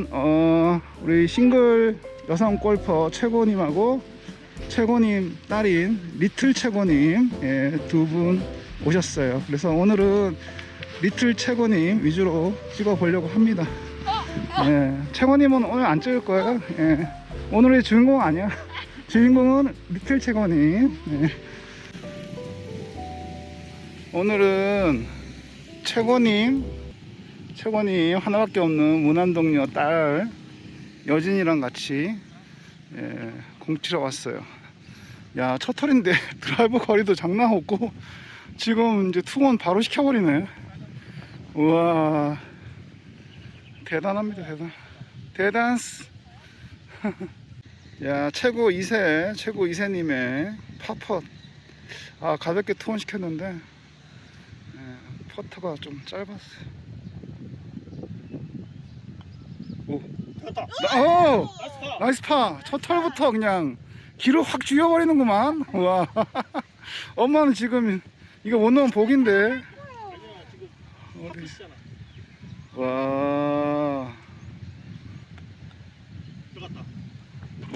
오늘은 어, 우리 싱글 여성 골퍼 최고님하고 최고님 딸인 리틀 최고님 예, 두분 오셨어요. 그래서 오늘은 리틀 최고님 위주로 찍어 보려고 합니다. 예, 최고님은 오늘 안 찍을 거예요. 예, 오늘의 주인공 아니야. 주인공은 리틀 최고님. 예. 오늘은 최고님, 최고님 하나밖에 없는 문안동녀 딸 여진이랑 같이 예, 공치러 왔어요. 야, 첫 털인데 드라이브 거리도 장난 없고 지금 이제 투원 바로 시켜버리네. 우와, 대단합니다, 대단. 대단스. 야, 최고 2세, 최고 2세님의 파펫. 아, 가볍게 투원 시켰는데 예, 퍼터가 좀 짧았어요. 나, 오, 나이스 나이스 파. 첫 털부터 그냥 길을 확 죽여버리는구만. 와, 엄마는 지금 이거 못 넣으면 복인데. 어디? 와, 들어갔다.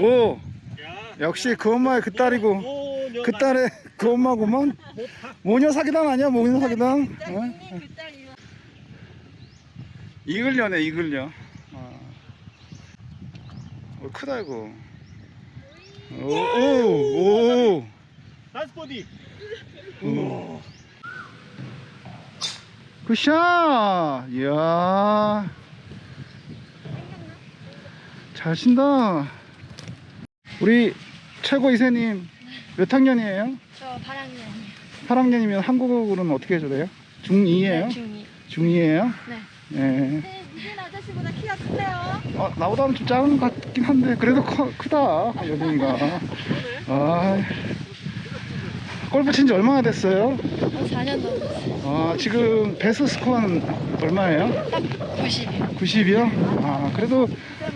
오, 야. 역시 그 엄마의 그 딸이고. 오, 그 딸의 그 엄마구만. 모녀 사기당 아니야? 모녀 사기당. 어? 이글려네 이글려. 아. 어, 크다 이거. 오오 오. 나이스. 오. 굿샷. 이야. 잘 친다. 우리 최고 이세님 몇 학년이에요? 저 8학년이요. 8학년이면 한국어로는 어떻게 해줘야 돼요? 중2예요? 중2. 중2예요? 네. 예. 네, 아저씨보다 키가 큰데요. 어, 나보다는 좀 작은 것 같긴 한데 그래도 커, 크다 여진이가 아, 골프 친 지 얼마나 됐어요? 4년 넘었어요. 아, 지금 베스트 스코어는 얼마예요? 딱 90이요. 90이요? 아 그래도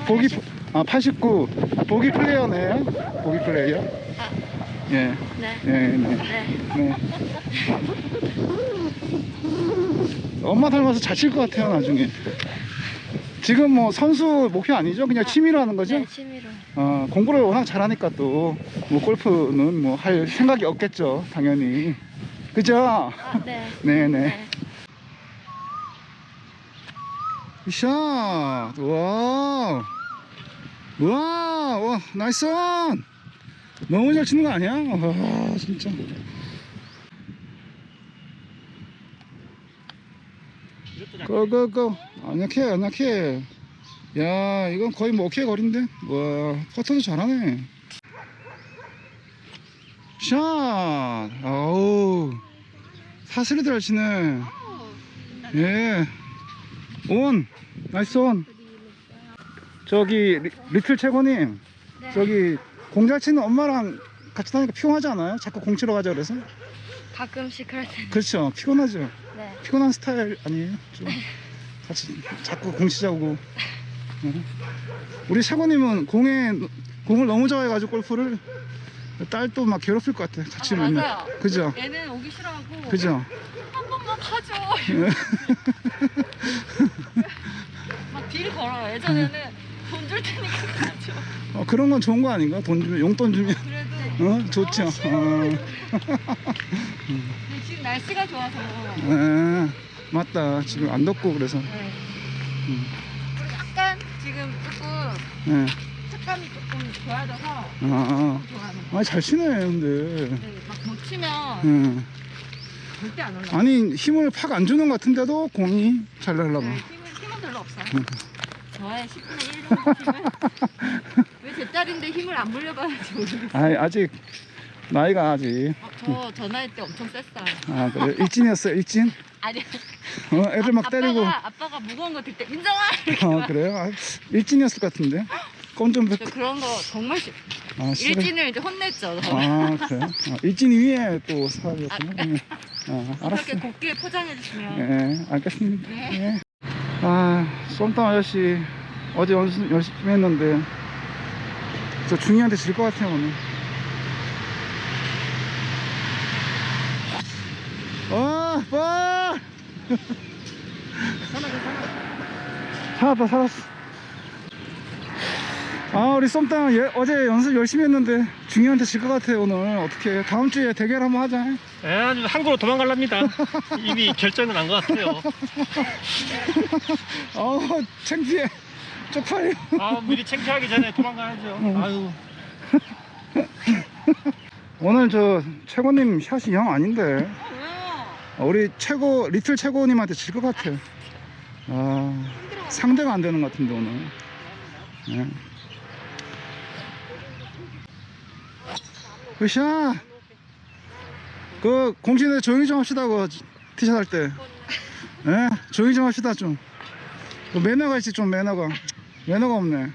보기 아 89 보기 플레이어네요 보기 플레이어 아, 예 네. 예, 네. 네. 네. 엄마 닮아서 잘 칠 것 같아요 나중에 지금 뭐 선수 목표 아니죠? 그냥 취미로 하는 거죠? 네, 취미로. 어, 공부를 워낙 잘하니까 또 뭐 골프는 뭐 할 생각이 없겠죠 당연히 그죠? 아, 네. 네네 네. 샷 와우 와우 와 나이스 온 너무 잘 치는 거 아니야? 와 진짜 이것도 잘. 고고고. 안약해 안약해. 야 이건 거의 뭐 오케이 거리인데? 와 퍼터도 잘하네. 샷! 아우. 사슬이 잘 치네. 예온. 나이스 온. 저기 리, 리틀 최고님. 네. 저기 공잘 치는 엄마랑 같이 다니까 피곤하지 않아요? 자꾸 공 치러 가자 그래서 가끔씩 그럴 텐데. 그렇죠 피곤하죠 네. 피곤한 스타일 아니에요? 좀 같이 자꾸 공 치 자고. 어? 우리 사모님은 공에 공을 너무 좋아해가지고 골프를 딸도 막 괴롭힐 것 같아. 같이 아, 맨날. 맞아요. 그죠? 얘는 오기 싫어하고 그죠? 한 번만 가줘 막딜 걸어요 예전에는 돈 줄 테니까 가줘 어, 그런 건 좋은 거 아닌가? 돈 주면 용돈 주면 그래도 어 좋죠. 어, 근데 지금 날씨가 좋아서 에, 맞다. 지금 안 덥고 그래서. 네. 음. 약간 지금 조금 예. 색감이 조금 좋아져서 아, 아, 좋아하는 아, 잘 치네, 근데. 네, 막못 치면 예. 절대 안 올라가 아니 힘을 팍 안 주는 것 같은데도 공이 잘 날라가. 네, 힘은, 힘은 별로 없어요 음. 저의 10분의 1 정도 힘은 왜제 딸인데 힘을 안 물려봐야지 모르겠어요 아, 아직 나이가 아직. 어, 저, 저 나이 때 엄청 셌어요 아 그래 일진이었어요 일진? 아니 어 애들 막 아빠가, 때리고 아빠가 무거운 거 들때 인정아 아 그래요? 아, 일진이었을 것 같은데 껌좀 저 그런 거 정말 싫 아, 싫어. 일진을 이제 혼냈죠 저. 아 그래요? 아, 일진 위에 또 사람이었구나 네. 아 알았어 그렇게 곱게 포장해 주시면 예 알겠습니다 네. 예. 아 쏨땀 아저씨 어제 연습 열심히 했는데 저 중이한테 질 것 같아요 오늘 어, 볼! 살았다, 살았어. 아 우리 쏨땅 예, 어제 연습 열심히 했는데 중요한테 질 것 같아 오늘 어떻게 다음 주에 대결 한번 하자 예, 아주 한국으로 도망갈랍니다. 이미 결정은 난 것 같아요. 어 창피해 쪽팔려 아, 미리 창피하기 전에 도망가야죠. 아유. 오늘 저 최고님 샷이 영 아닌데? 어, 우리 최고 리틀 최고님한테 질 것 같아 아 상대가 안 되는 것 같은데 오늘 네. 으쌰 그 공신에 조용히 좀 합시다 그 티샷 할 때. 예? 조용히 좀 합시다 좀. 그 매너가 있지 좀 매너가. 매너가 없네.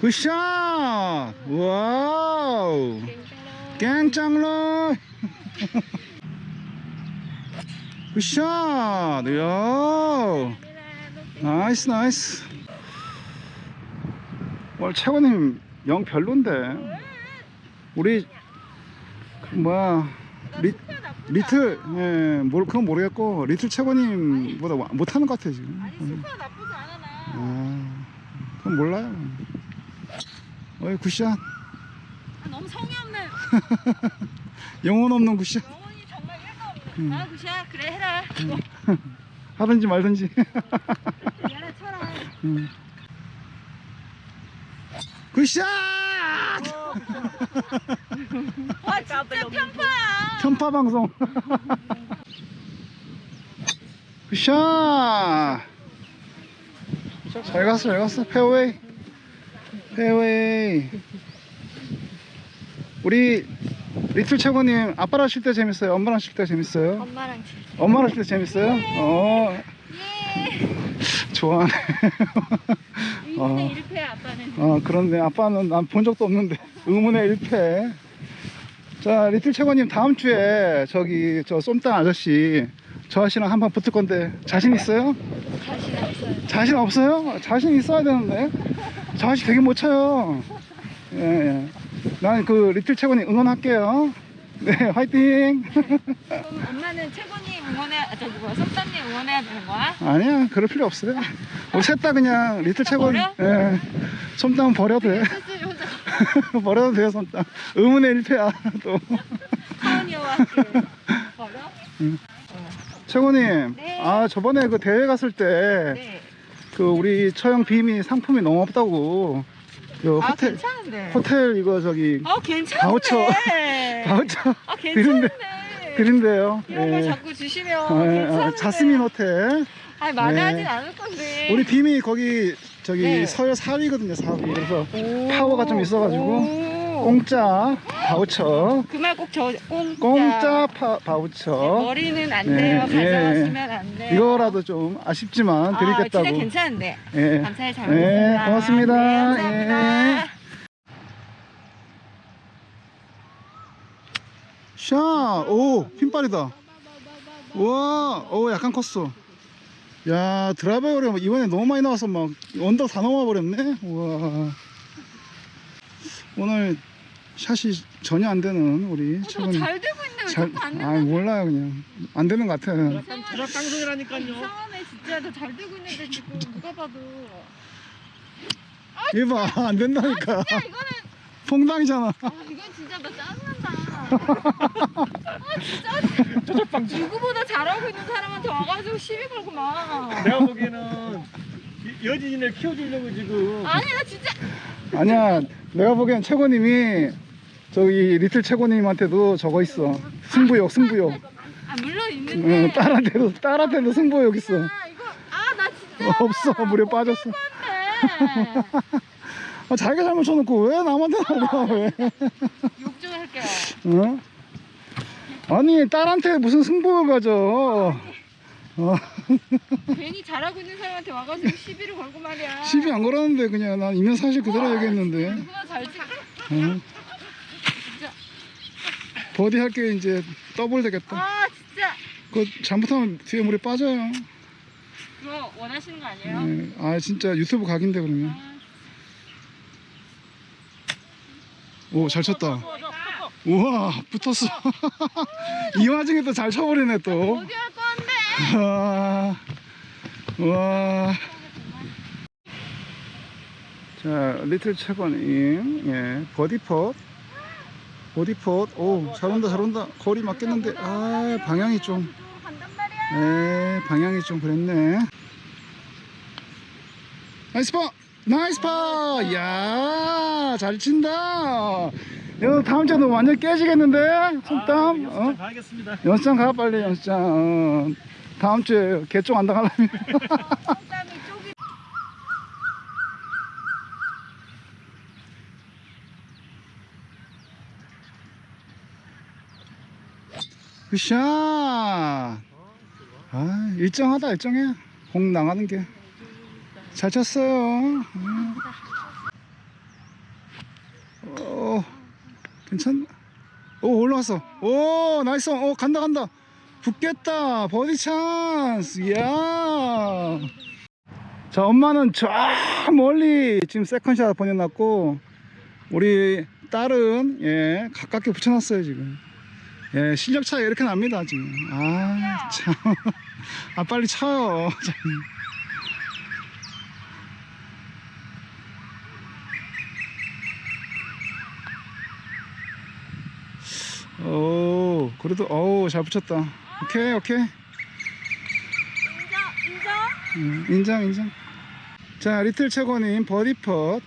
굿샷! 와우! 깽짱러 굿샷! 이야! 나이스 나이스. 오늘 최고님 영 별론데 우리 그 뭐야 리, 리틀 예, 뭘 그건 모르겠고 리틀 최고님보다 와- 못하는 것 같아 지금 아니 스코어 나쁘지 않아 나. 아, 그건 몰라요 어이 굿샷 아, 너무 성의 없네. 영혼 없는 굿샷 영혼이 정말 일도 없네. 음. 아 그시야 그래 해라. 하든지 말든지 미안해 쳐라. 음. 굿샷 와 진짜 편파야. 편파 방송. 굿샷. 잘 갔어 잘 갔어. 페어웨이. 페어웨이. 우리 리틀 최고님 아빠랑 칠 때 재밌어요? 엄마랑 칠 때 재밌어요? 엄마랑 칠 엄마랑 칠 때 재밌어요? 어. 좋아하네 어. 2분의 1패 아빠는. 어 그런데 아빠는 난 본 적도 없는데 의문의 1패 자 리틀 최고님 다음 주에 저기 저 쏨땅 아저씨 저 아저씨랑 한판 붙을 건데 자신 있어요? 자신 없어요. 자신 없어요? 자신 있어야 되는데 저 아저씨 되게 못 쳐요 예, 예. 난그 리틀 최고님 응원할게요 네 화이팅 엄마는 최고님 응원해야 아, 저기 뭐야 섭담님 응원해야 되는 거야? 아니야 그럴 필요 없어요 우리 셋 다 그냥 리틀 최고님 예. 쏨땅은 버려도 돼 버려도 돼요 쏨땅 의문의 1패야 또 함께 버려? 최고님, 네. 아 저번에 그 대회 갔을 때그 네. 우리 처형 빔이 상품이 너무 없다고 그 아 호텔 괜찮은데. 호텔 이거 저기 아 괜찮은데. 바우처. 바우처 아 괜찮은 데. 드린대요. 이런 걸 예. 자꾸 주시면 어, 예, 괜찮은데. 어, 자스민 호텔. 아니 마다하진 네. 않을 건데. 우리 빔이 거기 저기 네. 서열 4위거든요, 4위. 그래서 오. 파워가 좀 있어가지고 오. 공짜 바우처, 그 말 꼭 저 공짜. 공짜 파, 네, 바우처. 머리는 안 네, 돼요. 예. 가져가시면 안 돼요. 이거라도 좀 아쉽지만 아, 드리겠다고. 진짜 괜찮은데. 예. 감사히 잘 네, 먹겠습니다. 고맙습니다. 네, 감사합니다. 샤! 오! 핀발이다. 우와! 오, 약간 컸어. 야, 드라이버가 이번에 너무 많이 나와서 막 언덕 다 넘어와 버렸네. 우와. 오늘 샷이 전혀 안 되는 우리 어, 저거 최근 잘 되고 있는데 왜 잘, 자꾸 안 아, 되나? 몰라요, 그냥. 안 되는 것 같아. 드랍 방송이라니까요. 이상하네 진짜 너잘 되고 있는데 지금 누가 봐도 이봐, 안 된다니까. 야 이거는 퐁당이잖아. 아 이건 진짜 너 짜증난다 아 진짜? 누구보다 잘하고 있는 사람한테 와가지고 시비 걸고 막. 내가 보기에는 이- 여진이를 키워주려고 지금. 아니야 진짜. 아니야 내가 보기엔 최고님이 저기 리틀 최고님한테도 저거 있어. 승부욕 승부욕. 아 물론 응, 있는데. 딸한테도 딸한테도 승부욕 있어. 아 이거 아 나 진짜. 없어. 물에 빠졌어. 아, 자기가 잘못 쳐놓고 왜 남한테 나와 왜? 욕좀 어? 아니 딸한테 무슨 승부욕 가져. 어, 괜히 잘하고 있는 사람한테 와가지고 시비를 걸고 말이야. 시비 안 걸었는데 그냥 난 이면 사실 그대로 얘기했는데. 누구나 잘 치. 어? 버디 할게 이제 더블 되겠다. 아 진짜. 그거 잘못하면 뒤에 물에 빠져요. 그거 원하시는 거 아니에요? 네. 아 진짜 유튜브 각인데 그러면. 아, 오 잘 쳤다 우와 붙었어 이 와중에 또 잘 쳐버리네 또 어디 할 건데? 와, 와 자, 리틀 최고님, 예, 버디폿. 버디폿. 오, 잘 온다, 잘 온다. 거리 맞겠는데, 아, 방향이 좀, 간단 말이야. 에, 방향이 좀 그랬네. 나이스 파! 나이스 파! 야, 잘 친다. 야, 다음 주에 너 완전 깨지겠는데? 손땀? 어? 가겠습니다. 연습장 가, 빨리 연습장. 어. 다음 주에 개쪽 안 당하려면. 굿샷! 아, 일정하다, 일정해. 공 나가는 게. 잘 쳤어요. 음. 어, 괜찮나? 오, 올라왔어. 오, 나이스. 오, 간다, 간다. 붙겠다. 버디 찬스. 이야. 자, 엄마는 저 멀리 지금 세컨샷 보내놨고, 우리 딸은, 예, 가깝게 붙여놨어요, 지금. 예, 실력 차이 이렇게 납니다, 지금. 아, 참. 아, 빨리 쳐요. 오, 그래도, 어우, 잘 붙였다. 오케이, 오케이. 인정, 인정. 음, 인정, 인정. 자, 리틀 최고님, 버디펫.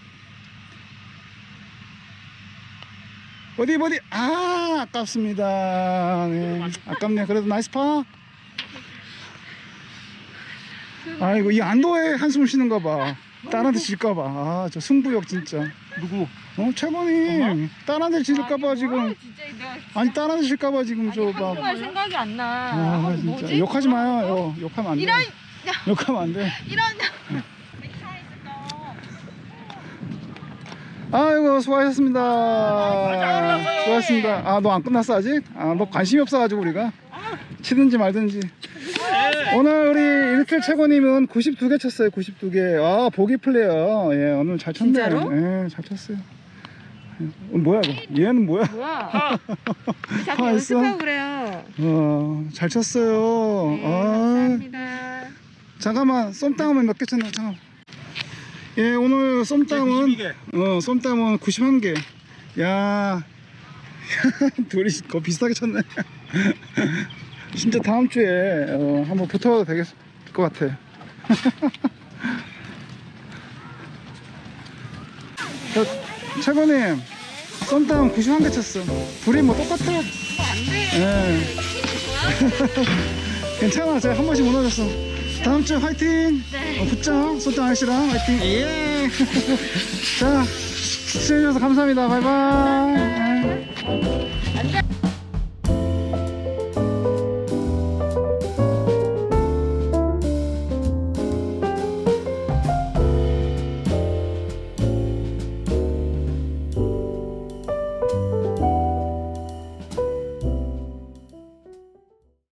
버디, 버디. 아, 아깝습니다. 네, 아깝네요. 그래도 나이스 파. 아이고, 이 안도에 한숨을 쉬는가 봐. 딸한테 질까봐. 아, 저 승부욕 진짜. 누구? 어, 최고님. 딸한테 질까봐 지금. 진짜 내가 아니, 딸한테 질까봐 지금 저 막. 한국말 생각이 안 나. 아, 아, 진짜. 뭐지? 욕하지 마요. 욕, 욕하면 안 돼. 이런 욕하면 안 돼. 이런. 아이고 수고하셨습니다. 수고하셨습니다. 아 너 안 끝났어 아직? 아 너 관심이 없어가지고 우리가 치든지 말든지. 오늘 우리 일틀 최고님은 92개 쳤어요. 92개. 아 보기 플레이어. 예 오늘 잘 쳤네. 진짜로? 예, 잘 쳤어요. 어, 뭐야 이거? 얘는 뭐야? 뭐야? 아, 자꾸 있어? 연습하고 그래요. 어, 잘 쳤어요. 네, 아, 감사합니다. 잠깐만 쏨땀은 몇 개 쳤나? 잠깐. 예 오늘 쏨땀은 92개. 어, 쏨땀은 91개. 야, 둘이 거 비슷하게 쳤네. 진짜 다음 주에 어, 한번 붙어도 되겠 것 같아. 저, 최고님, 쏨땀 91개 쳤어. 둘이 뭐 똑같아. 안 돼. 예. 괜찮아, 제가 한 번씩 무너졌어. 다음 주 화이팅! 네. 어, 붙자, 쏨땀 아저씨랑 화이팅! 예! 자, 시청해주셔서 감사합니다. 바이바이.